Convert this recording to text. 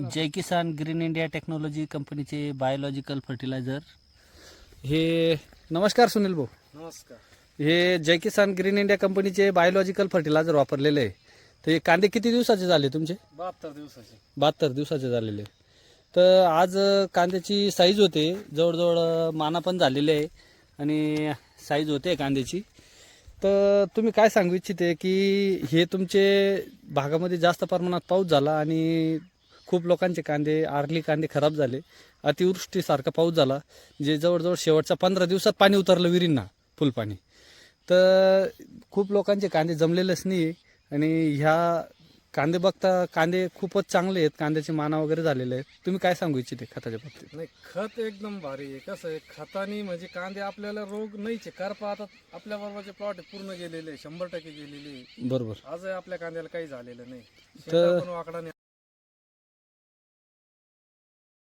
जय किसान green India technology कंपनीचे biological fertiliser. हे नमस्कार सुनील भाऊ. नमस्कार. हे जय किसान ग्रीन इंडिया कंपनीचे बायोलॉजिकल फर्टिलायझर वापरलेले आहे. तर हे कांदे किती दिवसाचे झाले तुमचे? बहात्तर दिवसाची. बहात्तर दिवसाचे झालेले तर आज अ, कांद्याची साईज होते. जवळजवळ अ, माना पण झालेले आहे. आणि साईज होते कांद्याची. तर तुम्ही काय सांगू इच्छिते की हे तुमचे भागामध्ये जास्त प्रमाणात पाऊस झाला आणि खूप लोकांचे कांदे आरली कांदे खराब झाले. अतिवृष्टीसारखा पाऊस झाला जे जवळजवळ शेवटच्या पंधरा दिवसात पाणी उतरलं विहिरींना फुलपाणी तर खूप लोकांचे कांदे जमलेलेच नाही आणि ह्या कांदे बघता कांदे खूपच चांगले आहेत कांद्याचे माना वगैरे झालेले आहेत. तुम्ही काय सांगू इच्छिते खताच्या बाबतीत? नाही खत एकदम भारी आहे. कसं आहे खतानी म्हणजे कांदे आपल्याला रोग नाहीच. करपा आता आपल्या बरोबरचे प्लॉट पूर्ण गेलेले शंभर टक्के गेलेले. बरोबर. आजही आपल्या कांद्याला काही झालेलं नाही. तर- पण